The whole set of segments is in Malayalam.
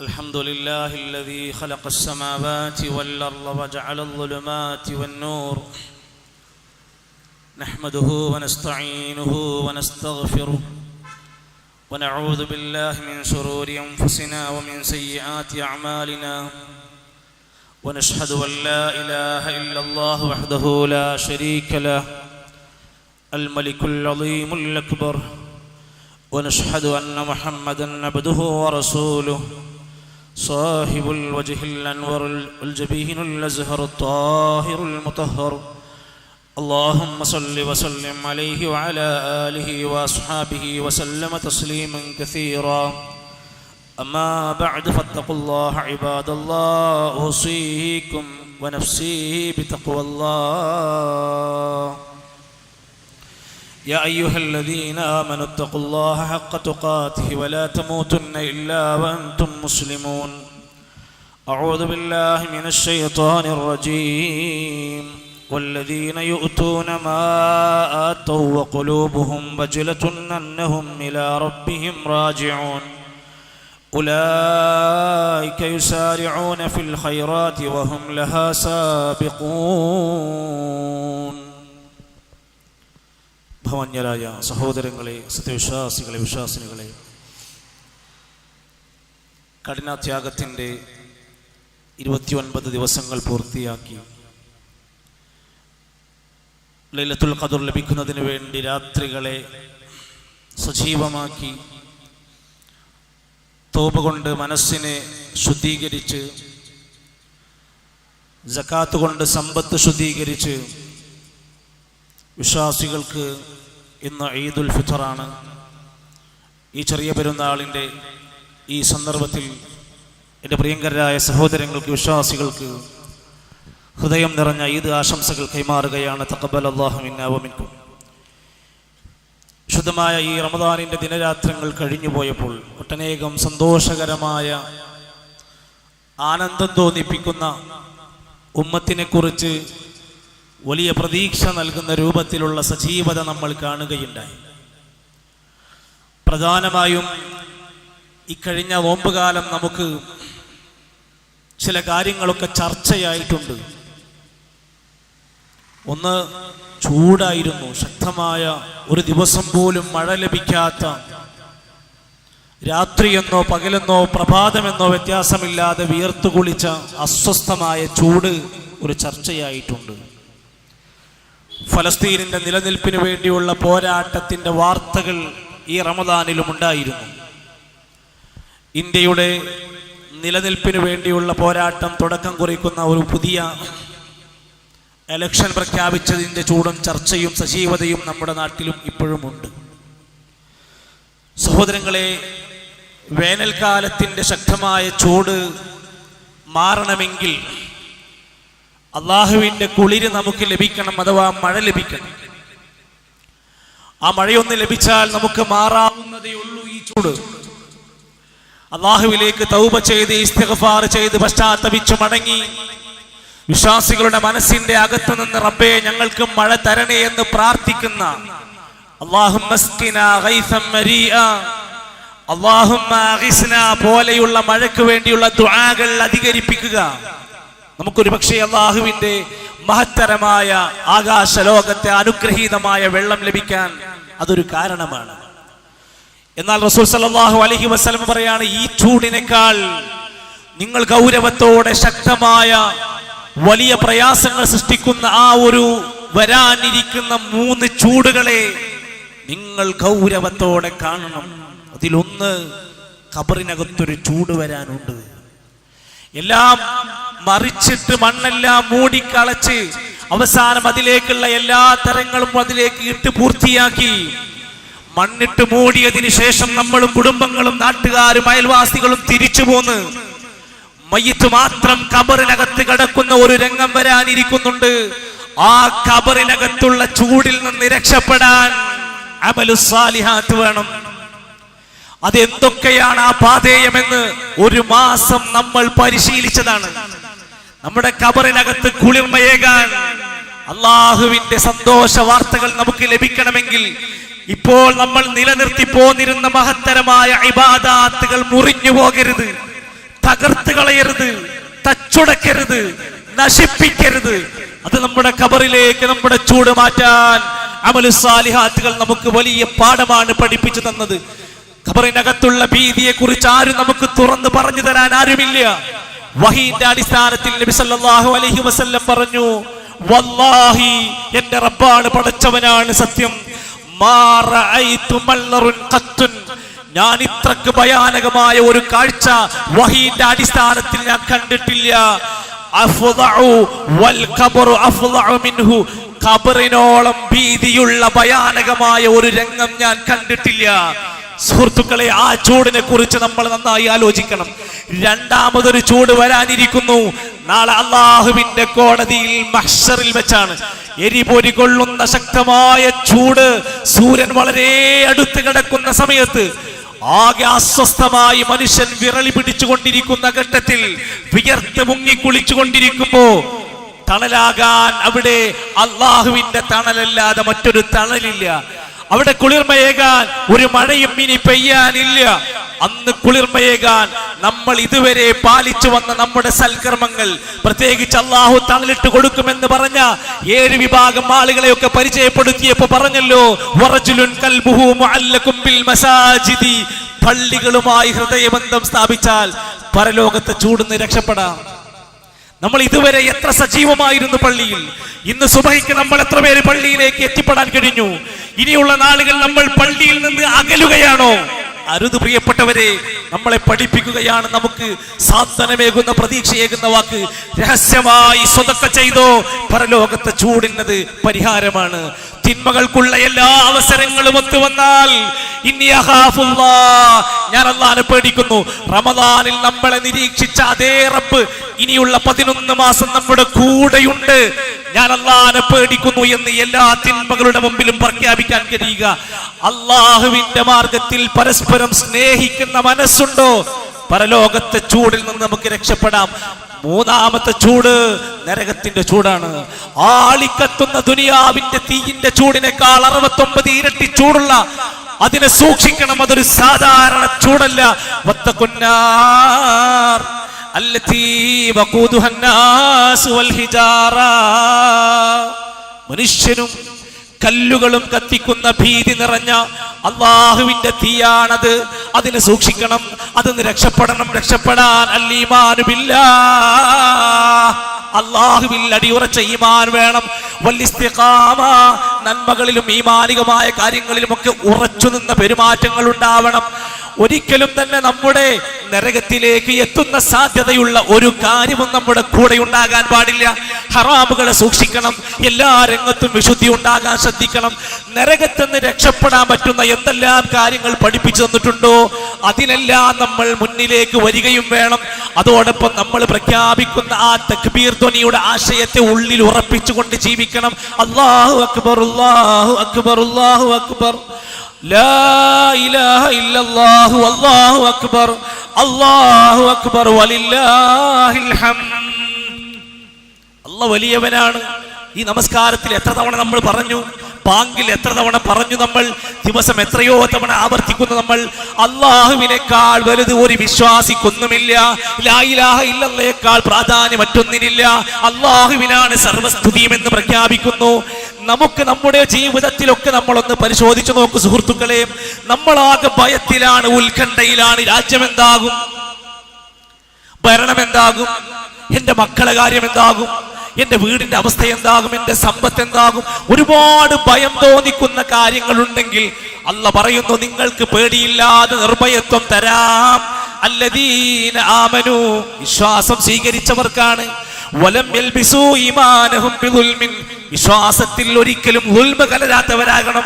الحمد لله الذي خلق السماوات والأرض وجعل الظلمات والنور. نحمده ونستعينه ونستغفره. ونعوذ بالله من شرور أنفسنا ومن سيئات أعمالنا. ونشهد أن لا إله إلا الله وحده لا شريك له. الملك العظيم الأكبر. ونشهد أن محمدا عبده ورسوله. صاحب الوجه الأنور الجبين الأزهر الطاهر المطهر. اللهم صل وسلم عليه وعلى آله وأصحابه وسلم تسليما كثيرا. أما بعد فاتقوا الله عباد الله أوصيكم ونفسي بتقوى الله. يا أيها الذين آمنوا اتقوا الله حق تقاته ولا تموتن إلا وأنتم مسلمون. أعوذ بالله من الشيطان الرجيم. والذين يؤتون ما آتوا وقلوبهم وجلة أنهم إلى ربهم راجعون. أولئك يسارعون في الخيرات وهم لها سابقون. ഭവന്യരായ സഹോദരങ്ങളെ സത്യവിശ്വാസികളെ വിശ്വാസിനികളെ കഠിനാത്യാഗത്തിന്റെ ഇരുപത്തിയൊൻപത് ദിവസങ്ങൾ പൂർത്തിയാക്കി ലൈലത്തുൽ ഖദർ ലഭിക്കുന്നതിന് വേണ്ടി രാത്രികളെ സജീവമാക്കി തോപ കൊണ്ട് മനസ്സിനെ ശുദ്ധീകരിച്ച് ജക്കാത്ത് കൊണ്ട് സമ്പത്ത് ശുദ്ധീകരിച്ച് വിശ്വാസികൾക്ക് ഇന്ന് ഈദുൽ ഫിത്തറാണ് ഈ ചെറിയ പെരുന്നാളിന്റെ ഈ സന്ദർഭത്തിൽ എന്റെ പ്രിയങ്കരായ സഹോദരങ്ങൾക്ക് വിശ്വാസികൾക്ക് ഹൃദയം നിറഞ്ഞ ഈദ് ആശംസകൾ കൈമാറുകയാണ്. തക്കബൽ അള്ളാഹുമിന്നാവമിക്കും ശുദ്ധമായ ഈ റമദാനിന്റെ ദിനരാത്രങ്ങൾ കഴിഞ്ഞുപോയപ്പോൾ ഒട്ടനേകം സന്തോഷകരമായ ആനന്ദം തോന്നിപ്പിക്കുന്ന ഉമ്മത്തിനെക്കുറിച്ച് വലിയ പ്രതീക്ഷ നൽകുന്ന രൂപത്തിലുള്ള സജീവത നമ്മൾ കാണുകയുണ്ടായി. പ്രധാനമായും ഇക്കഴിഞ്ഞ നോമ്പുകാലം നമുക്ക് ചില കാര്യങ്ങളൊക്കെ ചർച്ചയായിട്ടുണ്ട്. ഒന്ന് ചൂടായിരുന്നു. ശക്തമായ ഒരു ദിവസം പോലും മഴ ലഭിക്കാത്ത രാത്രിയെന്നോ പകലെന്നോ പ്രഭാതമെന്നോ വ്യത്യാസമില്ലാതെ വിയർത്തു കുളിച്ച അസ്വസ്ഥമായ ചൂട് ഒരു ചർച്ചയായിട്ടുണ്ട്. ഫലസ്തീനിന്റെ നിലനിൽപ്പിന് വേണ്ടിയുള്ള പോരാട്ടത്തിന്റെ വാർത്തകൾ ഈ റമദാനിലും ഉണ്ടായിരുന്നു. ഇന്ത്യയുടെ നിലനിൽപ്പിന് വേണ്ടിയുള്ള പോരാട്ടം തുടക്കം കുറിക്കുന്ന ഒരു പുതിയ എലക്ഷൻ പ്രഖ്യാപിച്ചതിന്റെ ചൂടും ചർച്ചയും സജീവതയും നമ്മുടെ നാട്ടിലും ഇപ്പോഴുമുണ്ട് സഹോദരങ്ങളെ വേനൽക്കാലത്തിന്റെ ശക്തമായ ചൂട് മാറണമെങ്കിൽ അള്ളാഹുവിന്റെ കുളിര് നമുക്ക് ലഭിക്കണം അഥവാ മഴ ലഭിക്കണം. ആ മഴയൊന്ന് ലഭിച്ചാൽ നമുക്ക് മാറാവുന്നതേ ഉള്ളൂ ഈ ചൂട്. അള്ളാഹുവിലേക്ക് തൗബ ചെയ്ത് ഇസ്തിഗ്ഫാർ ചെയ്ത് പശ്ചാത്തപിച്ചു മടങ്ങി. വിശ്വാസികളുടെ മനസ്സിന്റെ അകത്തു നിന്ന് റബ്ബേ ഞങ്ങൾക്ക് മഴ തരണേ എന്ന് പ്രാർത്ഥിക്കുന്ന. പോലെയുള്ള മഴയ്ക്ക് വേണ്ടിയുള്ള ദുആകൾ അധികരിപ്പിക്കുക. നമുക്കൊരു പക്ഷേ അള്ളാഹുവിന്റെ മഹത്തരമായ ആകാശ ലോകത്തെ അനുഗ്രഹീതമായ വെള്ളം ലഭിക്കാൻ അതൊരു കാരണമാണ്. എന്നാൽ റസൂൽ സല്ലല്ലാഹു അലഹി വസ്ലം പറയാണ് ഈ ചൂടിനേക്കാൾ നിങ്ങൾ ഗൗരവത്തോടെ ശക്തമായ വലിയ പ്രയാസങ്ങൾ സൃഷ്ടിക്കുന്ന ആ ഒരു വരാനിരിക്കുന്ന മൂന്ന് ചൂടുകളെ നിങ്ങൾ ഗൗരവത്തോടെ കാണണം. അതിലൊന്ന് ഖബറിനകത്തൊരു ചൂട് വരാനുണ്ട്. എല്ലാം മറിച്ചിട്ട് മണ്ണെല്ലാം മൂടിക്കളച്ച് അവസാനം അതിലേക്കുള്ള എല്ലാ തരങ്ങളും അതിലേക്ക് ഇട്ട് പൂർത്തിയാക്കി. മണ്ണിട്ട് മൂടിയതിനു ശേഷം നമ്മളും കുടുംബങ്ങളും നാട്ടുകാരും അയൽവാസികളും തിരിച്ചു പോന്ന്. മയ്യത്ത് മാത്രം കബറിനകത്ത് കിടക്കുന്ന ഒരു രംഗം വരാനിരിക്കുന്നുണ്ട്. ആ കബറിനകത്തുള്ള ചൂടിൽ നിന്ന് രക്ഷപ്പെടാൻ അമലു സാലിഹാത്ത് വേണം. അതെന്തൊക്കെയാണ് ആ പാതേയമെന്ന് ഒരു മാസം നമ്മൾ പരിശീലിച്ചതാണ്. നമ്മുടെ കബറിനകത്ത് കുളിർമയേകാൻ അള്ളാഹുവിന്റെ സന്തോഷ വാർത്തകൾ നമുക്ക് ലഭിക്കണമെങ്കിൽ ഇപ്പോൾ നമ്മൾ നിലനിർത്തി പോന്നിരുന്ന മഹത്തരമായ ഇബാദാത്തുകൾ മുറിഞ്ഞു പോകരുത് തകർത്ത് കളയരുത് തച്ചുടക്കരുത് നശിപ്പിക്കരുത്. അത് നമ്മുടെ കബറിലേക്ക് നമ്മുടെ ചൂട് മാറ്റാൻ അമലു സാലിഹാത്തുകൾ നമുക്ക് വലിയ പാഠമാണ് പഠിപ്പിച്ചു തന്നത്. ഖബറിനകത്തുള്ള ഭീതിയെ കുറിച്ച് ആരും നമുക്ക് തുറന്ന് പറഞ്ഞു തരാൻ ആരുമില്ല. വഹീന്റെ അടിസ്ഥാനത്തിൽ നബി സല്ലല്ലാഹു അലൈഹി വസല്ലം പറഞ്ഞു വല്ലാഹി എന്റെ റബ്ബാണ് പടച്ചവനാണ് സത്യം. ഞാൻ ഇത്രക്ക് ഭയാനകമായ ഒരു കാഴ്ച വഹീന്റെ അടിസ്ഥാനത്തിൽ ഞാൻ കണ്ടിട്ടില്ല. ഖബറിനോളം ഭീതിയുള്ള ഭയാനകമായ ഒരു രംഗം ഞാൻ കണ്ടിട്ടില്ല. സുഹൃത്തുക്കളെ ആ ചൂടിനെ കുറിച്ച് നമ്മൾ നന്നായി ആലോചിക്കണം. രണ്ടാമതൊരു ചൂട് വരാനിരിക്കുന്നു. നാളെ അള്ളാഹുവിന്റെ കോടതിയിൽ മഹ്ഷറിൽ വെച്ചാണ്. എരിപൊരി കൊള്ളുന്ന ശക്തമായ ചൂട് സൂര്യൻ വളരെ അടുത്ത് കിടക്കുന്ന സമയത്ത് ആകെ അസ്വസ്ഥമായി മനുഷ്യൻ വിരളി പിടിച്ചുകൊണ്ടിരിക്കുന്ന ഘട്ടത്തിൽ വിയർത്ത് മുങ്ങി കുളിച്ചുകൊണ്ടിരിക്കുമ്പോ തണലാകാൻ അവിടെ അള്ളാഹുവിന്റെ തണലല്ലാതെ മറ്റൊരു തണലില്ല. അവിടെ കുളിർമയേകാൻ ഒരു മഴയും ഇനി പെയ്യാനില്ല. അന്ന് കുളിർമയേകാൻ നമ്മൾ ഇതുവരെ പാലിച്ചു വന്ന നമ്മുടെ സൽക്കർമ്മങ്ങൾ പ്രത്യേകിച്ച് അള്ളാഹു തണലിട്ട് കൊടുക്കുമെന്ന് പറഞ്ഞ ഏഴ് വിഭാഗം ആളുകളെയൊക്കെ പരിചയപ്പെടുത്തിയപ്പോ പറഞ്ഞല്ലോ പള്ളികളുമായി ഹൃദയബന്ധം സ്ഥാപിച്ചാൽ പരലോകത്തെ ചൂടുന്ന് രക്ഷപ്പെടാം. നമ്മൾ ഇതുവരെ എത്ര സജീവമായിരുന്നു പള്ളിയിൽ. ഇന്ന് സുബഹിക്ക് നമ്മൾ എത്ര പേര് പള്ളിയിലേക്ക് എത്തിപ്പെടാൻ കഴിഞ്ഞു. ഇനിയുള്ള നാളുകൾ നമ്മൾ പള്ളിയിൽ നിന്ന് അകലുകയാണോ? അരുത് പ്രിയപ്പെട്ടവരെ നമ്മളെ പഠിപ്പിക്കുകയാണ് നമുക്ക് സാധനമേകുന്ന പ്രതീക്ഷയേകുന്ന വാക്ക്. രഹസ്യമായി സ്വതക്ക ചെയ്തോ പരലോകത്തെ ചൂടുന്നത് പരിഹാരമാണ്. തിന്മകൾക്കുള്ള എല്ലാ അവസരങ്ങളും ഒത്തു വന്നാൽ ഇന്നി അഖാഫുല്ലാ. ഞാൻ അള്ളാനെ പേടിക്കുന്നു. റമദാനിൽ നമ്മളെ നിരീക്ഷിച്ച അതേ റബ്ബ് ഇനിയുള്ള പതിനൊന്ന് മാസം നമ്മുടെ കൂടെയുണ്ട്. ഞാൻ അള്ളാനെ പേടിക്കുന്നു എന്ന് എല്ലാ തിന്മകളുടെ മുമ്പിലും പ്രഖ്യാപിക്കാൻ കഴിയുക. അള്ളാഹുവിന്റെ മാർഗത്തിൽ പരസ്പരം സ്നേഹിക്കുന്ന മനസ്സുണ്ടോ? പരലോകത്തെ ചൂടിൽ നിന്ന് നമുക്ക് രക്ഷപ്പെടാം. മൂന്നാമത്തെ ചൂട് നരകത്തിന്റെ ചൂടാണ്. ആളിക്കത്തുന്ന ദുനിയാവിന്റെ തീയിന്റെ ചൂടിനേക്കാൾ അറുപത്തൊമ്പത് ഇരട്ടി ചൂടുള്ള അതിനെ സൂക്ഷിക്കണം അതൊരു സാധാരണ ചൂടല്ല. മനുഷ്യനും കല്ലുകളും കത്തിക്കുന്ന ഭീതി നിറഞ്ഞ അള്ളാഹുവിന്റെ തീയാണത്. അതിന് സൂക്ഷിക്കണം അതിന് രക്ഷപ്പെടണം രക്ഷപ്പെടാൻ അല്ലീമാനുമില്ല അള്ളാഹുവിൽ അടിയുറച്ച ഈമാൻ വേണം. വല്യസ്തികാമ നന്മകളിലും ഈമാനികമായ കാര്യങ്ങളിലുമൊക്കെ ഉറച്ചു നിന്ന പെരുമാറ്റങ്ങൾ ഉണ്ടാവണം. ഒരിക്കലും തന്നെ നമ്മുടെ നരകത്തിലേക്ക് എത്തുന്ന സാധ്യതയുള്ള ഒരു കാര്യവും നമ്മുടെ കൂടെ ഉണ്ടാകാൻ പാടില്ല. ഹറാമുകളെ സൂക്ഷിക്കണം എല്ലാ രംഗത്തും വിശുദ്ധി ഉണ്ടാകാൻ ശ്രദ്ധിക്കണം. നരകത്തെന്ന് രക്ഷപ്പെടാൻ പറ്റുന്ന എന്തെല്ലാം കാര്യങ്ങൾ പഠിപ്പിച്ചു തന്നിട്ടുണ്ടോ അതിനെല്ലാം നമ്മൾ മുന്നിലേക്ക് വരികയും വേണം അതോടൊപ്പം നമ്മൾ പ്രഖ്യാപിക്കുന്ന ആ തക്ബീർ ധ്വനിയുടെ ആശയത്തെ ഉള്ളിൽ ഉറപ്പിച്ചുകൊണ്ട് ജീവിക്കണം അള്ളാഹു അക്ബർ അള്ളാഹു അക്ബർ അള്ളാഹു അക്ബർ لا إله إلا الله والله أكبر الله أكبر ولله الحمد അല്ല വലിയവനാണ് ഈ നമസ്കാരത്തിൽ എത്ര തവണ നമ്മൾ പറഞ്ഞു പാങ്കിൽ എത്ര തവണ പറഞ്ഞു നമ്മൾ ദിവസം എത്രയോ തവണ ആവർത്തിക്കുന്നു നമ്മൾ. അള്ളാഹുവിനേക്കാൾ വലുത് ഒരു വിശ്വാസിക്കൊന്നുമില്ല. ലായിലാഹ ഇല്ലെന്നേക്കാൾ പ്രാധാന്യം മറ്റൊന്നിനില്ല അള്ളാഹുവിനാണ് സർവസ്തുതിയും എന്ന് പ്രഖ്യാപിക്കുന്നു. നമുക്ക് നമ്മുടെ ജീവിതത്തിലൊക്കെ നമ്മളൊന്ന് പരിശോധിച്ചു നോക്ക് സുഹൃത്തുക്കളെ. നമ്മളാകെ ഭയത്തിലാണ് ഉത്കണ്ഠയിലാണ്. രാജ്യം എന്താകും ഭരണം എന്താകും എന്റെ മക്കളെ കാര്യം എന്താകും എന്റെ വീടിന്റെ അവസ്ഥ എന്താകും? എന്റെ സമ്പത്ത് എന്താകും? ഒരുപാട് ഭയം തോന്നിക്കുന്ന കാര്യങ്ങളുണ്ടെങ്കിൽ അല്ല പറയുന്നു നിങ്ങൾക്ക് പേടിയില്ലാതെ നിർഭയത്വം തരാം. അല്ലദീന ആമനു വിശ്വാസം സ്വീകരിച്ചവർക്കാണ്. വലം വിശ്വാസത്തിൽ ഒരിക്കലും ഉൽമ കലരാത്തവരാകണം.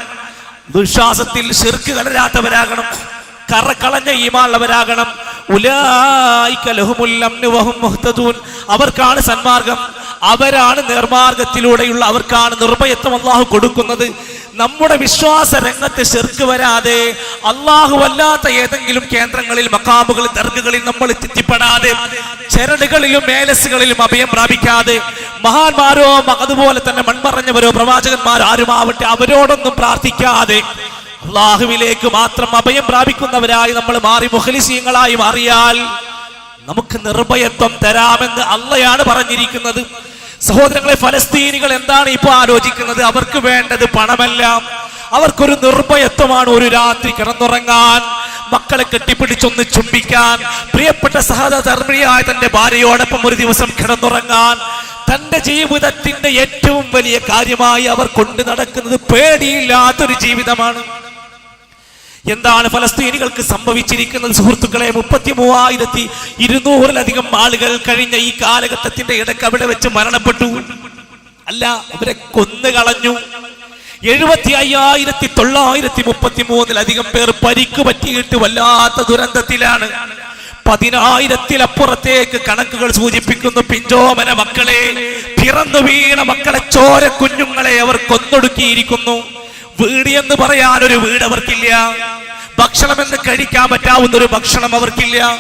ദുശ്വാസത്തിൽ ശിർക്ക് കലരാത്തവരാകണം. കറക്കളഞ്ഞ ഈമാനുള്ളവരാകണം. അവർക്കാണ് സന്മാർഗം. അവരാണ് നിർമാർഗത്തിലൂടെയുള്ള അവർക്കാണ് നിർഭയത്വം അള്ളാഹു കൊടുക്കുന്നത്. നമ്മുടെ വിശ്വാസ രംഗത്ത് ശിർക്ക് വരാതെ അള്ളാഹു അല്ലാത്ത ഏതെങ്കിലും കേന്ദ്രങ്ങളിൽ മക്കാമുകളിൽ ദർഗകളിൽ നമ്മൾ തെറ്റിപ്പെടാതെ ചരടുകളിലും മേലസുകളിലും അഭയം പ്രാപിക്കാതെ മഹാന്മാരോ അതുപോലെ തന്നെ മൺമറഞ്ഞവരോ പ്രവാചകന്മാരോ ആരുമാവട്ടെ അവരോടൊന്നും പ്രാർത്ഥിക്കാതെ അള്ളാഹുവിലേക്ക് മാത്രം അഭയം പ്രാപിക്കുന്നവരായി നമ്മൾ മാറി മുഖലിസീങ്ങളായി മാറിയാൽ നമുക്ക് നിർഭയത്വം തരാമെന്ന് അള്ളയാണ് പറഞ്ഞിരിക്കുന്നത്. സഹോദരങ്ങളെ ഫലസ്തീനികൾ എന്താണ് ഇപ്പൊ ആലോചിക്കുന്നത്? അവർക്ക് വേണ്ടത് പണമല്ല. അവർക്കൊരു നിർഭയത്വമാണ് ഒരു രാത്രി കിടന്നുറങ്ങാൻ മക്കളെ കെട്ടിപ്പിടിച്ചൊന്ന് ചുംബിക്കാൻ പ്രിയപ്പെട്ട സഹധർമ്മിണിയായ തന്റെ ഭാര്യയോടൊപ്പം ഒരു ദിവസം കിടന്നുറങ്ങാൻ. തന്റെ ജീവിതത്തിന്റെ ഏറ്റവും വലിയ കാര്യമായി അവർ കൊണ്ടു നടക്കുന്നത് പേടിയില്ലാത്തൊരു ജീവിതമാണ്. എന്താണ് ഫലസ്തീനികൾക്ക് സംഭവിച്ചിരിക്കുന്നത്? സുഹൃത്തുക്കളെ മുപ്പത്തി മൂവായിരത്തി ഇരുന്നൂറിലധികം ആളുകൾ കഴിഞ്ഞ ഈ കാലഘട്ടത്തിന്റെ ഇടയ്ക്ക് അവിടെ വെച്ച് മരണപ്പെട്ടു. അല്ല അവരെ കൊന്നു കളഞ്ഞു. എഴുപത്തി അയ്യായിരത്തി തൊള്ളായിരത്തി മുപ്പത്തി മൂന്നിലധികം പേർ പരിക്ക് പറ്റിയിട്ട് വല്ലാത്ത ദുരന്തത്തിലാണ്. പതിനായിരത്തിലപ്പുറത്തേക്ക് കണക്കുകൾ സൂചിപ്പിക്കുന്നു. പിഞ്ചോമന മക്കളെ പിറന്നു വീണ മക്കളെ ചോര കുഞ്ഞുങ്ങളെ അവർ കൊന്നൊടുക്കിയിരിക്കുന്നു. വീട് എന്ന് പറയാൻ ഒരു വീട് അവർക്കില്ല. ഭക്ഷണം എന്ന് കഴിക്കാൻ പറ്റാവുന്ന ഒരു ഭക്ഷണം അവർക്കില്ല.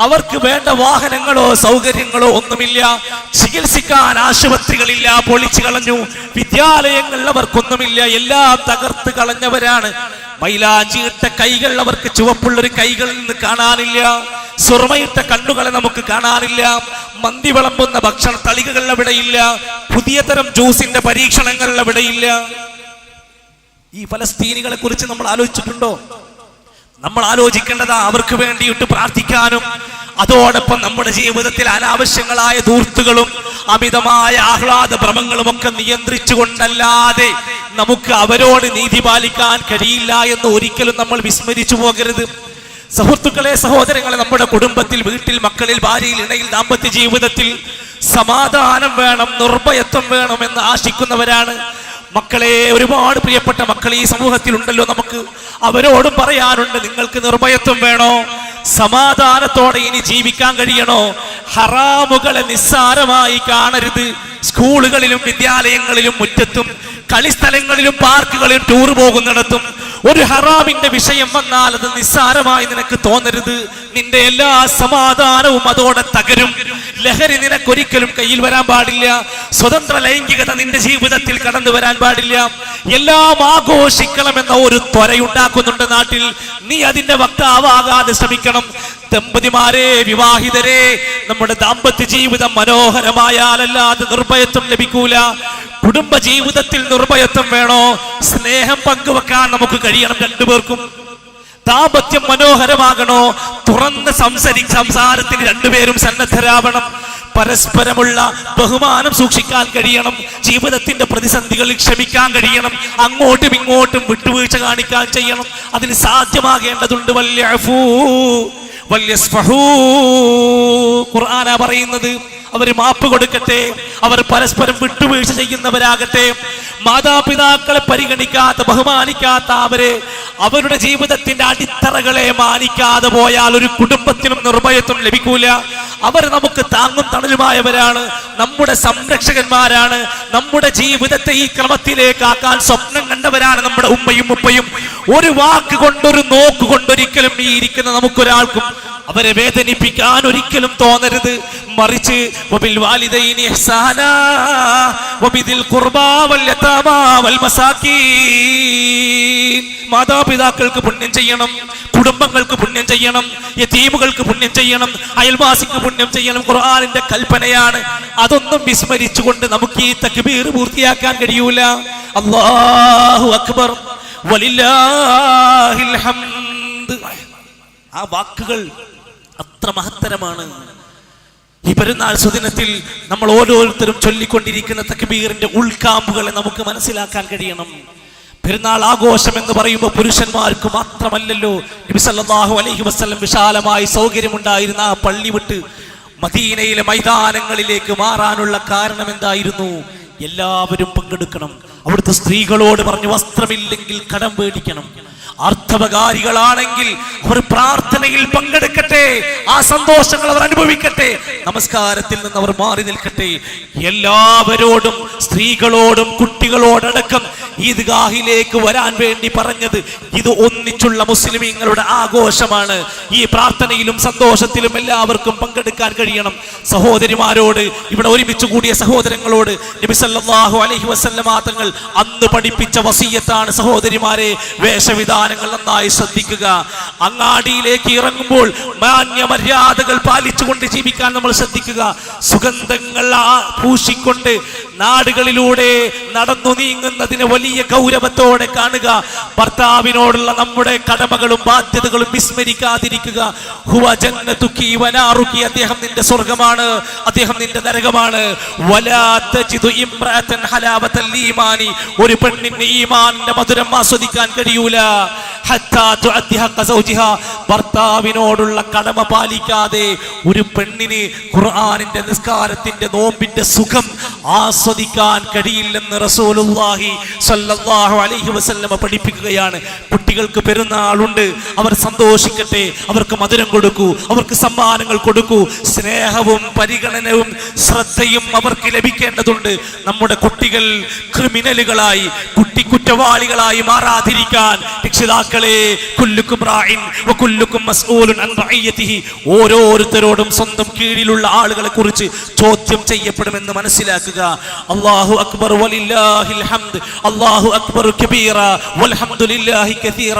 അവർക്ക് വേണ്ട വാഹനങ്ങളോ സൗകര്യങ്ങളോ ഒന്നുമില്ല. ചികിത്സിക്കാൻ ആശുപത്രികളില്ല. പൊളിച്ചു കളഞ്ഞു. വിദ്യാലയങ്ങൾ അവർക്കൊന്നുമില്ല. എല്ലാം തകർത്ത് കളഞ്ഞവരാണ്. മൈലാഞ്ചിയിട്ട കൈകൾ അവർക്ക് ചുവപ്പുള്ളൊരു കൈകളിൽ നിന്ന് കാണാനില്ല. സുറമയിട്ട കണ്ണുകളെ നമുക്ക് കാണാറില്ല. മന്തി വിളമ്പുന്ന ഭക്ഷണ തളികകൾ അവിടെയില്ല പുതിയ തരം ജ്യൂസിന്റെ പരീക്ഷണങ്ങൾ അവിടെയില്ല ഈ ഫലസ്തീനികളെ കുറിച്ച് നമ്മൾ ആലോചിച്ചിട്ടുണ്ടോ? നമ്മൾ ആലോചിക്കേണ്ടതാ അവർക്ക് വേണ്ടിയിട്ട് പ്രാർത്ഥിക്കാനും അതോടൊപ്പം നമ്മുടെ ജീവിതത്തിൽ അനാവശ്യങ്ങളായ ദൂർത്തുകളും അമിതമായ ആഹ്ലാദ ഭ്രമങ്ങളും ഒക്കെ നിയന്ത്രിച്ചുകൊണ്ടല്ലാതെ നമുക്ക് അവരോട് നീതി പാലിക്കാൻ കഴിയില്ല എന്ന് ഒരിക്കലും നമ്മൾ വിസ്മരിച്ചു പോകരുത്. സുഹൃത്തുക്കളെ സഹോദരങ്ങളെ നമ്മുടെ കുടുംബത്തിൽ വീട്ടിൽ മക്കളിൽ ഭാര്യയിൽ ഇണയിൽ ദാമ്പത്യ ജീവിതത്തിൽ സമാധാനം വേണം നിർഭയത്വം വേണം എന്ന് ആശിക്കുന്നവരാണ്. മക്കളെ ഒരുപാട് പ്രിയപ്പെട്ട മക്കൾ ഈ സമൂഹത്തിൽ ഉണ്ടല്ലോ നമുക്ക്. അവരോടും പറയാനുണ്ട് നിങ്ങൾക്ക് നിർഭയത്വം വേണോ? സമാധാനത്തോടെ ഇനി ജീവിക്കാൻ കഴിയണോ? ഹറാമുകളെ നിസ്സാരമായി കാണരുത്. സ്കൂളുകളിലും വിദ്യാലയങ്ങളിലും മുറ്റത്തും കളിസ്ഥലങ്ങളിലും പാർക്കുകളിലും ടൂർ പോകുന്നിടത്തും ഒരു ഹറാമിന്റെ വിഷയം വന്നാൽ അത് നിസ്സാരമായി നിനക്ക് തോന്നരുത്. നിന്റെ എല്ലാ സമാധാനവും അതോടെ തകരും. ലഹരി നിനക്കൊരിക്കലും കയ്യിൽ വരാൻ പാടില്ല. സ്വതന്ത്ര ലൈംഗികത നിന്റെ ജീവിതത്തിൽ കടന്നു വരാൻ പാടില്ല. എല്ലാം ആഘോഷിക്കണമെന്ന ഒരു ത്വരയുണ്ടാക്കുന്നുണ്ട് നാട്ടിൽ. നീ അതിന്റെ വക്താവാകാതെ ശ്രമിക്കണം. ദമ്പതിമാരെ വിവാഹിതരെ നമ്മുടെ ദാമ്പത്യ ജീവിതം മനോഹരമായാലല്ലാതെ നിർഭയത്വം ലഭിക്കൂല. കുടുംബ ജീവിതത്തിൽ നിർഭയത്വം വേണോ? സ്നേഹം പങ്കുവെക്കാൻ നമുക്ക് കഴിയണം രണ്ടുപേർക്കും. ദാമ്പത്യം മനോഹരമാകണോ? തുറന്ന് സംസരി സംസാരത്തിന് രണ്ടുപേരും സന്നദ്ധരാവണം. പരസ്പരമുള്ള ബഹുമാനം സൂക്ഷിക്കാൻ കഴിയണം. ജീവിതത്തിന്റെ പ്രതിസന്ധികളിൽ ക്ഷമിക്കാൻ കഴിയണം. അങ്ങോട്ടും ഇങ്ങോട്ടും വിട്ടുവീഴ്ച കാണിക്കാൻ ചെയ്യണം. അതിന് സാധ്യമാകേണ്ടതുണ്ട്. വലിയ ഖുർആന പറയുന്നത് അവർ മാപ്പ് കൊടുക്കട്ടെ. അവർ പരസ്പരം വിട്ടുവീഴ്ച ചെയ്യുന്നവരാകട്ടെ. മാതാപിതാക്കളെ പരിഗണിക്കാത്ത ബഹുമാനിക്കാത്ത അവരെ അവരുടെ ജീവിതത്തിന്റെ അടിത്തറകളെ മാനിക്കാതെ പോയാൽ ഒരു കുടുംബത്തിനും നിർഭയത്വം ലഭിക്കൂല. അവർ നമുക്ക് താങ്ങും തണലുമായവരാണ്. നമ്മുടെ സംരക്ഷകന്മാരാണ്. നമ്മുടെ ജീവിതത്തെ ഈ ക്രമത്തിലേക്ക് ആക്കാൻ സ്വപ്നം കണ്ടവരാണ് നമ്മുടെ ഉമ്മയും ഉപ്പയും. ഒരു വാക്ക് കൊണ്ടൊരു നോക്ക് കൊണ്ടൊരിക്കലും ഈ ഇരിക്കുന്ന നമുക്കൊരാൾക്കും അവരെ വേദനിപ്പിക്കാൻ ഒരിക്കലും തോന്നരുത്. മറിച്ച് ഖുർബാ വൽ മാതാപിതാക്കൾക്ക് പുണ്യം ചെയ്യണം കുടുംബങ്ങൾക്ക് പുണ്യം ചെയ്യണം യതീമുകൾക്ക് പുണ്യം ചെയ്യണം അയൽവാസിക്ക് പുണ്യം ചെയ്യണം. ഖുർആാനിന്റെ കൽപ്പനയാണ്. അതൊന്നും വിസ്മരിച്ചുകൊണ്ട് നമുക്ക് ഈ തക്ബീർ പൂർത്തിയാക്കാൻ കഴിയൂല. അള്ളാഹു അക്ബർ. ആ വാക്കുകൾ അത്ര മഹത്തരമാണ്. ഈ പെരുന്നാൾ സുദിനത്തിൽ നമ്മൾ ഓരോരുത്തരും ചൊല്ലിക്കൊണ്ടിരിക്കുന്ന തക്ബീറിന്റെ ഉൾക്കാമ്പുകളെ നമുക്ക് മനസ്സിലാക്കാൻ കഴിയണം. പെരുന്നാൾ ആഘോഷം എന്ന് പറയുമ്പോൾ പുരുഷന്മാർക്ക് മാത്രമല്ലല്ലോ. നബിസല്ലാഹു അലൈഹി വസല്ലം വിശാലമായി സൗകര്യമുണ്ടായിരുന്ന ആ പള്ളി വിട്ട് മദീനയിലെ മൈതാനങ്ങളിലേക്ക് മാറാനുള്ള കാരണം എന്തായിരുന്നു? എല്ലാവരും പങ്കെടുക്കണം. അവിടുത്തെ സ്ത്രീകളോട് പറഞ്ഞു വസ്ത്രമില്ലെങ്കിൽ കടം പേടിക്കണം അർത്ഥവകാരികളാണെങ്കിൽ അവർ പ്രാർത്ഥനയിൽ പങ്കെടുക്കട്ടെ ആ സന്തോഷങ്ങൾ അവർ അനുഭവിക്കട്ടെ. നമസ്കാരത്തിൽ നിന്ന് അവർ മാറി നിൽക്കട്ടെ. എല്ലാവരോടും സ്ത്രീകളോടും കുട്ടികളോടടക്കം ഈദ്ഗാഹിലേക്ക് വരാൻ വേണ്ടി പറഞ്ഞത് ഇത് ഒന്നിച്ചുള്ള മുസ്ലിമീങ്ങളുടെ ആഘോഷമാണ്. ഈ പ്രാർത്ഥനയിലും സന്തോഷത്തിലും എല്ലാവർക്കും പങ്കെടുക്കാൻ കഴിയണം. സഹോദരിമാരോട് ഇവിടെ ഒരുമിച്ച് കൂടിയ സഹോദരങ്ങളോട് നബിസല്ലാഹു അലഹി അലൈഹി വസല്ലമ തങ്ങൾ അന്ന് പഠിപ്പിച്ച വസീയത്താണ് സഹോദരിമാരെ വേഷവിധാനം. സംവിധാനങ്ങൾ നന്നായി ശ്രദ്ധിക്കുക. അങ്ങാടിയിലേക്ക് ഇറങ്ങുമ്പോൾ മാന്യ മര്യാദകൾ പാലിച്ചുകൊണ്ട് ജീവിക്കാൻ നമ്മൾ ശ്രദ്ധിക്കുക. സുഗന്ധങ്ങൾ പൂശിക്കൊണ്ട് നാടുകളിലൂടെ നടന്നു നീങ്ങുന്നതിന് വലിയ ഗൗരവത്തോടെ കാണുക. ഭർത്താവിനോടുള്ള നമ്മുടെ കടമകളും ബാധ്യതകളും വിസ്മരിക്കാതിരിക്കുക. ഹുവ ജന്നതുക്കി വനാറുക്കി. അദ്ദേഹം നിന്റെ സ്വർഗമാണ്. അദ്ദേഹം നിന്റെ നരകമാണ്. ഒരു പെണ്ണിന് ഈമാനിന്റെ മധുരം ആസ്വദിക്കാൻ കഴിയൂല. ഭർത്താവിനോടുള്ള കടമ പാലിക്കാതെ ഒരു പെണ്ണിന് ഖുർആാനിന്റെ നിസ്കാരത്തിന്റെ നോമ്പിന്റെ സുഖം ആസ്വദിക്കാൻ കഴിയില്ലെന്ന് റസൂലുള്ളാഹി സ്വല്ലല്ലാഹു അലൈഹി വസല്ലമ പഠിപ്പിക്കുകയാണ്. കുട്ടികൾക്ക് പെരുന്നാളുണ്ട്. അവർ സന്തോഷിക്കട്ടെ. അവർക്ക് മധുരം കൊടുക്കൂ. അവർക്ക് സമ്മാനങ്ങൾ കൊടുക്കൂ. സ്നേഹവും പരിഗണനവും ശ്രദ്ധയും അവർക്ക് ലഭിക്കേണ്ടതുണ്ട്. നമ്മുടെ കുട്ടികൾ ക്രിമിനലുകളായി കുട്ടി കുറ്റവാളികളായി മാറാതിരിക്കാൻ കുല്ലുക്കും മസ്ഊലുൻ അൻ ഓരോരുത്തരോടും സ്വന്തം കീഴിലുള്ള ആളുകളെ കുറിച്ച് ചോദ്യം ചെയ്യപ്പെടുമെന്ന് മനസ്സിലാക്കുക. അല്ലാഹു അക്ബർ വലില്ലാഹിൽ ഹംദ്. അല്ലാഹു അക്ബർ കബീറ. കസീറ.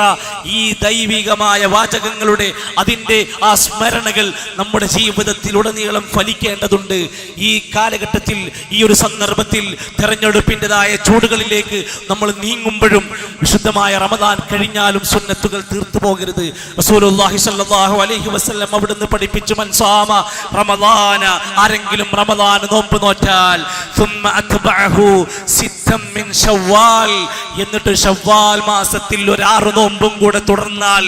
ഈ ദൈവികമായ വാചകങ്ങളുടെ അതിന്റെ ആ സ്മരണകൾ നമ്മുടെ ജീവിതത്തിൽ ഉടനീളം ഫലിക്കേണ്ടതുണ്ട്. ഈ കാലഘട്ടത്തിൽ ഈ ഒരു സന്ദർഭത്തിൽ തെരഞ്ഞെടുപ്പിന്റെതായ ചൂടുകളിലേക്ക് നമ്മൾ നീങ്ങുമ്പോഴും വിശുദ്ധമായ റമദാൻ കഴിഞ്ഞാലും സുന്നത്തുകൾ തീർത്തു പോകരുത്. റസൂലുള്ളാഹി അലൈഹി വസല്ലം അവിടുന്ന് പഠിപ്പിച്ചു മൻസാമ റമദാന ആരെങ്കിലും റമദാന നോമ്പ് നോറ്റാൽ അത്ബഅഹു മിൻ എന്നിട്ട് ശവ്വാൽ മാസത്തിൽ ഒരു ആറ് നോമ്പും കൂടെ തുടർന്നാൽ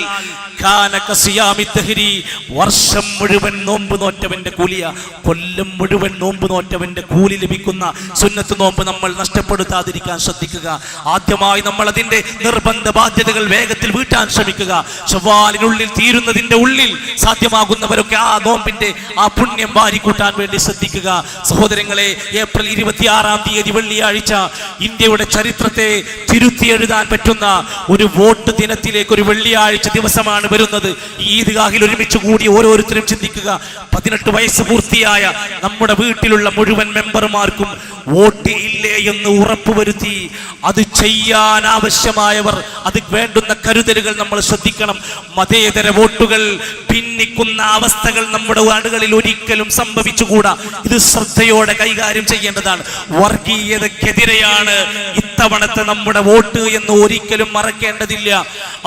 തഹരി വർഷം മുഴുവൻ നോമ്പ് നോറ്റവന്റെ കൂലിയ. കൊല്ലം മുഴുവൻ നോമ്പ് നോറ്റവന്റെ കൂലി ലഭിക്കുന്ന സുന്നത്ത് നോമ്പ് നമ്മൾ നഷ്ടപ്പെടുത്താതിരിക്കാൻ ശ്രദ്ധിക്കുക. ആദ്യമായി നമ്മൾ അതിന്റെ നിർബന്ധ ബാധ്യതകൾ വേഗത്തിൽ വീട്ടാൻ ശ്രമിക്കുക. ചൊവ്വാലിനുള്ളിൽ തീരുന്നതിന്റെ ഉള്ളിൽ സാധ്യമാകുന്നവരൊക്കെ ആ നോമ്പിന്റെ ആ പുണ്യം വാരിക്കൂട്ടാൻ വേണ്ടി ശ്രദ്ധിക്കുക. സഹോദരങ്ങളെ ഏപ്രിൽ ഇരുപത്തിയാറാം തീയതി വെള്ളിയാഴ്ച ഇന്ത്യയുടെ ചരിത്രത്തെ തിരുത്തി എഴുതാൻ പറ്റുന്ന ഒരു വോട്ട് ദിനത്തിലേക്ക് ഒരു വെള്ളിയാഴ്ച ദിവസമാണ് വരുന്നത്. ഈദ്ഗാഹിൽ ഒരുമിച്ച് കൂടി ഓരോരുത്തരും ചിന്തിക്കുക. പതിനെട്ട് വയസ്സ് പൂർത്തിയായ നമ്മുടെ വീട്ടിലുള്ള മുഴുവൻ മെമ്പർമാർക്കും വോട്ട് ഇല്ലേ എന്ന് ഉറപ്പുവരുത്തി. അത് ചെയ്യാൻ ആവശ്യമായവർ അത് വേണ്ടുന്ന കരുതലുകൾ നമ്മൾ ശ്രദ്ധിക്കണം. മതേതര വോട്ടുകൾ ഭിന്നിക്കുന്ന അവസ്ഥകൾ നമ്മുടെ നാടുകളിൽ ഒരിക്കലും സംഭവിച്ചുകൂടാ. ഇത് ശ്രദ്ധയോടെ കൈകാര്യം ചെയ്യേണ്ടതാണ്. വർഗീയതക്കെതിരെയാണ് ഇത്തവണത്തെ നമ്മുടെ വോട്ട് എന്ന് ഒരിക്കലും മറക്കേണ്ടതില്ല.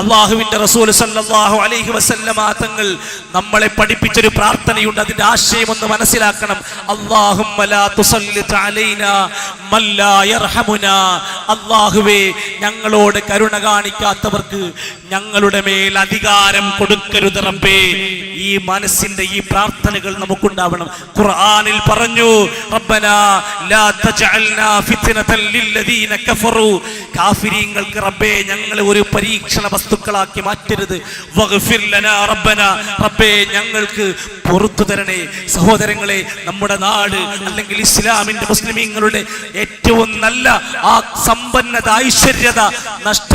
അള്ളാഹുവിന്റെ റസൂൽ സല്ലാഹു അലൈഹി വസല്ലമ തങ്ങൾ നമ്മളെ പഠിപ്പിച്ചൊരു പ്രാർത്ഥനയുണ്ട്. അതിന്റെ ആശയം ഒന്ന് മനസ്സിലാക്കണം. അള്ളാഹുവേ ഞങ്ങളോട് കരുണ കാണിക്കാത്തവർക്ക് ഞങ്ങളുടെ മേൽ അധികാരം കൊടുക്കരുത് റബ്ബേ. ഈ മനസ്സിന്റെ ഈ പ്രാർത്ഥനകൾ നമുക്കുണ്ടാവണം. ഖുർആനിൽ പറഞ്ഞു റബ്ബനാ ലാ തജഅൽനാ ഫിത്നതൻ ലില്ലദീന കഫറു. കാഫിരീങ്ങൾക്ക് റബ്ബേ ഞങ്ങളെ ഒരു പരീക്ഷണ വസ്തുക്കളാക്കി മാറ്റരുത്. റബ്ബനാ. റബ്ബേ ഞങ്ങൾക്ക് പുറത്തു തരണേ. സഹോദരങ്ങളെ നമ്മുടെ നാട് അല്ലെങ്കിൽ ഇസ്ലാമിന്റെ മുസ്ലിമീങ്ങളുടെ ഏറ്റവും നല്ല ആ സമ്പന്നത ഐശ്വര്യത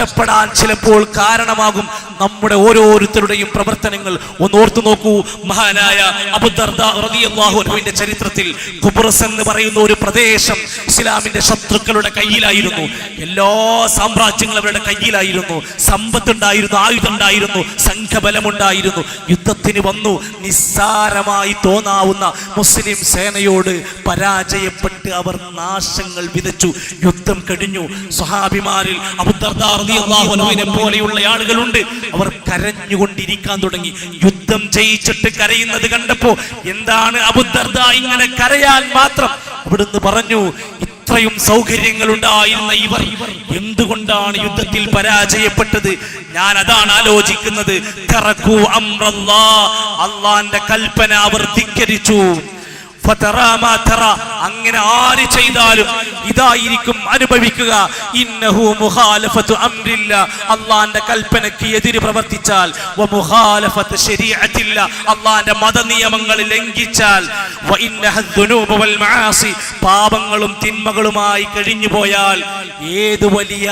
നഷ്ടപ്പെടാൻ ചിലപ്പോൾ കാരണമാകും നമ്മുടെ ഓരോരുത്തരുടെയും പ്രവർത്തനങ്ങൾ. ഒന്ന് ഓർത്തു നോക്കൂ മഹാനായ അബുദർദിന്റെ ചരിത്രത്തിൽ കുബ്രസ് എന്ന് പറയുന്ന ഒരു പ്രദേശം ഇസ്ലാമിന്റെ ശത്രുക്കളുടെ കയ്യിലായിരുന്നു. എല്ലാ സാമ്രാജ്യങ്ങളും അവരുടെ കയ്യിലായിരുന്നു. സമ്പത്തുണ്ടായിരുന്നു ആയുധമുണ്ടായിരുന്നു സംഘബലമുണ്ടായിരുന്നു. യുദ്ധത്തിന് വന്നു. നിസ്സാരമായി തോന്നാവുന്ന മുസ്ലിം സേനയോട് പരാജയപ്പെട്ട് അവർ നാശങ്ങൾ വിതച്ചു. യുദ്ധം കഴിഞ്ഞു. സ്വഹാബിമാരിൽ അബുദർദാറിനെ പോലെയുള്ള ആളുകളുണ്ട്. അവർ കരഞ്ഞുകൊണ്ടിരിക്കാൻ തുടങ്ങി. യുദ്ധം ജയിച്ചിട്ട് കരയുന്നത് കണ്ടപ്പോ എന്താണ് അബുദർദ ഇങ്ങനെ കരയാൻ മാത്രം? അവിടുന്ന് പറഞ്ഞു ഇത്രയും സൗകര്യങ്ങൾ ഉണ്ടായിരുന്ന ഇവർ എന്തുകൊണ്ടാണ് യുദ്ധത്തിൽ പരാജയപ്പെട്ടത്? ഞാൻ അതാണ് ആലോചിക്കുന്നത്. അള്ളാന്റെ കൽപ്പന അവർ ധിക്കരിച്ചു. അങ്ങനെ ആര് ചെയ്താലും ഇതായിരിക്കും അനുഭവിക്കുക. ഇന്നഹു അള്ളാന്റെ കൽപ്പനയ്ക്ക് എതിര് പ്രവർത്തിച്ചാൽ വ മുഖാലഫത്ത് ശരീഅത്തില്ല. അള്ളാന്റെ മതനിയമങ്ങൾ ലംഘിച്ചാൽ പാപങ്ങളും തിന്മകളുമായി കഴിഞ്ഞു പോയാൽ ഏത് വലിയ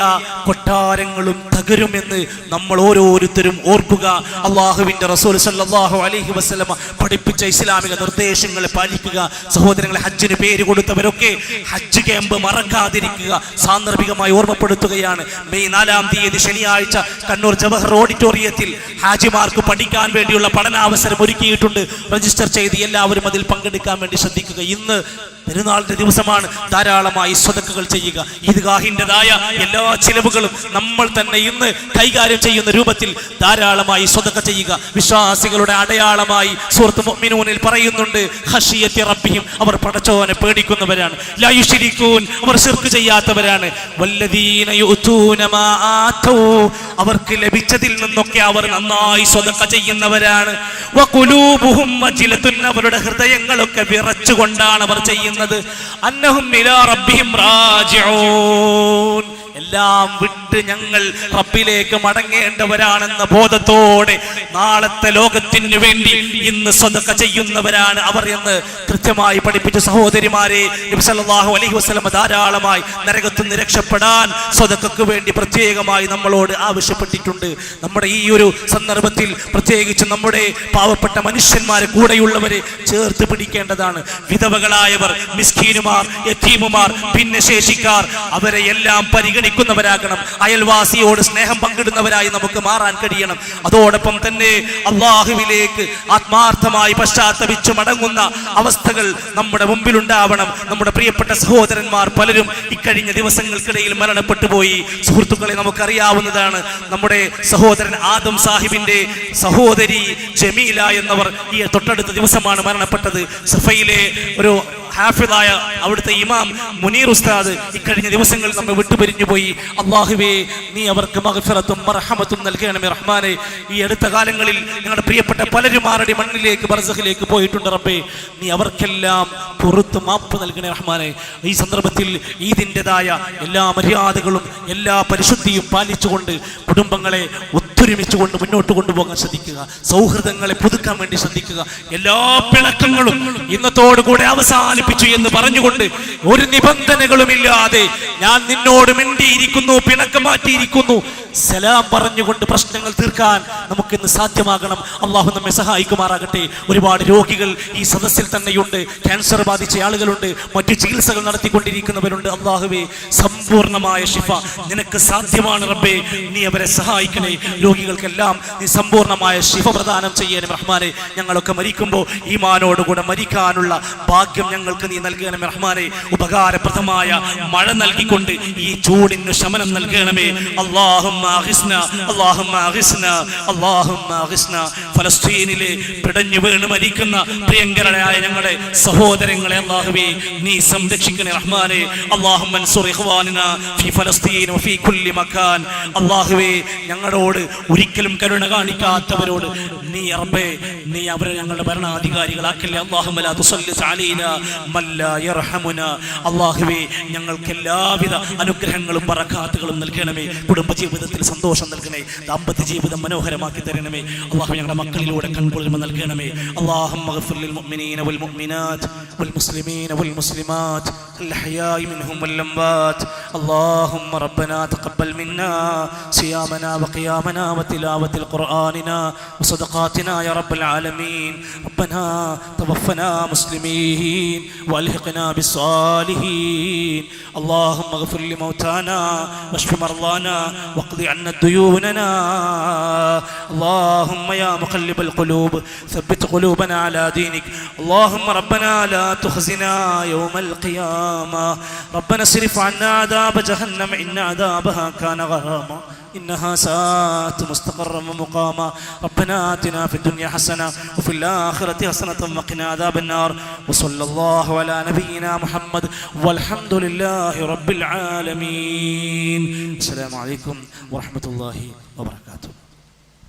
കൊട്ടാരങ്ങളും തകരുമെന്ന് നമ്മൾ ഓരോരുത്തരും ഓർക്കുക. അള്ളാഹുവിന്റെ റസൂൽ സല്ലല്ലാഹു അലൈഹി വസ്ലമ പഠിപ്പിച്ച ഇസ്ലാമിക നിർദ്ദേശങ്ങളെ പാലിക്കുക. സഹോദരങ്ങളെ ഹജ്ജിന് പേര് കൊടുത്തവരൊക്കെ ഹജ്ജ് ക്യാമ്പ് മറക്കാതിരിക്കുക. സാന്ദർഭികമായി ഓർമ്മപ്പെടുത്തുകയാണ്. മെയ് നാലാം തീയതി ശനിയാഴ്ച കണ്ണൂർ ജവഹർ ഓഡിറ്റോറിയത്തിൽ ഹാജിമാർക്ക് പഠിക്കാൻ വേണ്ടിയുള്ള പഠനാവസരം ഒരുക്കിയിട്ടുണ്ട്. രജിസ്റ്റർ ചെയ്ത് എല്ലാവരും അതിൽ പങ്കെടുക്കാൻ വേണ്ടി ശ്രദ്ധിക്കുക. ഇന്ന് പെരുന്നാളിന്റെ ദിവസമാണ് ധാരാളമായി സ്വതക്കുകൾ ചെയ്യുക. ഈദ്ഗാഹിന്റെതായ എല്ലാ ചിലവുകളും നമ്മൾ തന്നെ ഇന്ന് കൈകാര്യം ചെയ്യുന്ന രൂപത്തിൽ ധാരാളമായി സ്വതക്ക ചെയ്യുക. വിശ്വാസികളുടെ അടയാളമായി സുഹൃത്ത് മിനൂനിൽ പറയുന്നുണ്ട് ഹഷിയത്തി റബ്ബിയും അവർ പടച്ചോനെ പേടിക്കുന്നവരാണ്. ലായുഷിരിക്കൂൻ അവർ ശിർക്ക് ചെയ്യാത്തവരാണ്. അവർക്ക് ലഭിച്ചതിൽ നിന്നൊക്കെ അവർ നന്നായി സ്വതക്ക ചെയ്യുന്നവരാണ്. അവരുടെ ഹൃദയങ്ങളൊക്കെ വിറച്ചുകൊണ്ടാണ് അവർ ചെയ്യുന്നത്. അന്നഹും എല്ലാം വിട്ട് ഞങ്ങൾ റബ്ബിലേക്ക് മടങ്ങേണ്ടവരാണെന്ന ബോധത്തോടെ നാളത്തെ ലോകത്തിന് വേണ്ടി ഇന്ന് സ്വതക്ക ചെയ്യുന്നവരാണ് അവർ എന്ന് കൃത്യമായി പഠിപ്പിച്ച സഹോദരിമാരെ നബി സല്ലല്ലാഹു അലൈഹി വസല്ലം ധാരാളമായി നരകത്തു നിന്ന് രക്ഷപ്പെടാൻ സ്വതക്കു വേണ്ടി പ്രത്യേകമായി നമ്മളോട് ആവശ്യപ്പെട്ടിട്ടുണ്ട്. നമ്മുടെ ഈ ഒരു സന്ദർഭത്തിൽ പ്രത്യേകിച്ച് നമ്മുടെ പാവപ്പെട്ട മനുഷ്യന്മാരെ കൂടെയുള്ളവരെ ചേർത്ത് പിടിക്കേണ്ടതാണ്. വിധവകളായവർ മിസ്കീനുമാർ യത്തീമുമാർ ഭിന്നശേഷിക്കാർ അവരെ എല്ലാം പരിഗണിക്കുന്നവരാകണം അയൽവാസിയോട് സ്നേഹം പങ്കിടുന്നവരായി നമുക്ക് മാറാൻ കഴിയണം. അതോടൊപ്പം തന്നെ അള്ളാഹുവിലേക്ക് ആത്മാർത്ഥമായി പശ്ചാത്തപിച്ചു മടങ്ങുന്ന അവസ്ഥകൾ നമ്മുടെ മുമ്പിലുണ്ടാവണം. നമ്മുടെ പ്രിയപ്പെട്ട സഹോദരന്മാർ പലരും ഇക്കഴിഞ്ഞ ദിവസങ്ങൾക്കിടയിൽ മരണപ്പെട്ടു പോയി. സുഹൃത്തുക്കളെ നമുക്കറിയാവുന്നതാണ് നമ്മുടെ സഹോദരൻ ആദം സാഹിബിന്റെ സഹോദരി ജമീല എന്നവർ ഈ തൊട്ടടുത്ത ദിവസമാണ് മരണപ്പെട്ടത്. സഫയിലെ ഒരു ഹാഫിദായ അവിടുത്തെ ഇമാം മുനീർ ഉസ്താദ് ഇക്കഴിഞ്ഞ ദിവസങ്ങൾ നമ്മെ വിട്ടുപിരിഞ്ഞു പോയി. അള്ളാഹുവേ നീ അവർക്ക് മഹഫിറത്തും മർഹമത്തും നൽകണമേ റഹ്മാനെ. ഈ അടുത്ത കാലങ്ങളിൽ ഞങ്ങളുടെ പ്രിയപ്പെട്ട പലരും ആരുടെ മണ്ണിലേക്ക് ബർസഖിലേക്ക് പോയിട്ടുണ്ട് റബ്ബേ. നീ അവർക്കെല്ലാം പുറത്ത് മാപ്പ് നൽകണേ റഹ്മാനെ. ഈ സന്ദർഭത്തിൽ ഈദിന്റെതായ എല്ലാ മര്യാദകളും എല്ലാ പരിശുദ്ധിയും പാലിച്ചുകൊണ്ട് കുടുംബങ്ങളെ ഒത്തൊരുമിച്ചുകൊണ്ട് മുന്നോട്ട് കൊണ്ടുപോകാൻ ശ്രദ്ധിക്കുക. സൗഹൃദങ്ങളെ പുതുക്കാൻ വേണ്ടി ശ്രദ്ധിക്കുക. എല്ലാ പിണക്കങ്ങളും ഇന്നത്തോടുകൂടെ അവസാനിപ്പിച്ചു എന്ന് പറഞ്ഞുകൊണ്ട് ഒരു നിബന്ധനകളുമില്ലാതെ ഞാൻ നിന്നോട് മിണ്ടിയിരിക്കുന്നു പിണക്കം മാറ്റിയിരിക്കുന്നു. സലാം പറഞ്ഞുകൊണ്ട് പ്രശ്നങ്ങൾ തീർക്കാൻ നമുക്കിന്ന് സാധ്യമാകണം. അള്ളാഹു നമ്മെ സഹായിക്കുമാറാകട്ടെ. ഒരുപാട് രോഗികൾ ഈ സദസ്സിൽ തന്നെയുണ്ട്. ക്യാൻസർ ബാധിച്ച ആളുകളുണ്ട്. മറ്റു ചികിത്സകൾ നടത്തിക്കൊണ്ടിരിക്കുന്നവരുണ്ട്. അള്ളാഹുവേ സമ്പൂർണമായ ശിഫ നിനക്ക് സാധ്യമാണ് റബ്ബേ. നീ അവരെ സഹായിക്കണേ. രോഗികൾക്കെല്ലാം നീ സമ്പൂർണമായ ശിഫ പ്രദാനം ചെയ്യാനും റഹ്മാനെ. ഞങ്ങളൊക്കെ മരിക്കുമ്പോൾ ഈമാനോടുകൂടെ മരിക്കാനുള്ള ഭാഗ്യം ഞങ്ങൾക്ക് നീ നൽകണം റഹ്മാനെ. ഉപകാരപ്രദമായ മഴ നൽകിക്കൊണ്ട് ഈ ചൂടിന് ശമനം നൽകണമേ. അള്ളാഹും ഫലസ്തീനിലെ പിടഞ്ഞു വീണ് മരിക്കുന്ന പ്രിയങ്കരനായ ഞങ്ങളുടെ സഹോദരങ്ങളെ അള്ളാഹുവേ നീ സംരക്ഷിക്കണേ റഹ്മാനെ. അള്ളാഹും ഫലസ്തീൻ ഞങ്ങളോട് ഒരിക്കലും കരുണ കാണിക്കാത്തവരോട് നീ റബ്ബേ നീ അവരെ ഞങ്ങളുടെ ഭരണാധികാരികളാക്കല്ലേ അള്ളാഹും ലാ തുസല്ലിസ് അലൈനാ മല്ലാ യർഹമുനാ അള്ളാഹുവേ ഞങ്ങൾക്ക് എല്ലാവിധ അനുഗ്രഹങ്ങളും പറക്കാത്തുകളും നൽകണമേ കുടുംബജീവിതത്തിൽ സന്തോഷം നൽകണേ ദാമ്പത്യ ജീവിതം മനോഹരമാക്കി തരണമേ അള്ളാഹു ഞങ്ങളുടെ മക്കളിലൂടെ കൺകുളിർമ നൽകണമേ അള്ളാഹും للمؤمنين والمؤمنات والمسلمين والمسلمات الأحياء منهم والأموات اللهم ربنا تقبل منا صيامنا وقيامنا وتلاوة القرآننا وصدقاتنا يا رب العالمين. ربنا توفنا مسلمين والحقنا بالصالحين. اللهم اغفر لموتانا واشف مرضانا واقض عنا ديوننا. اللهم يا مقلب القلوب ثبت قلوبنا على دينك. اللهم ربنا لا تخزنا يوم القيامة. ربنا اصرف عنا عذاب جهنم إن عذابها كان غراما. إنها ساءت مستقرا ومقاما. ربنا آتنا في الدنيا حسنة وفي الآخرة حسنة وقنا عذاب النار. وصلى الله على نبينا محمد والحمد لله رب العالمين. السلام عليكم ورحمة الله وبركاته.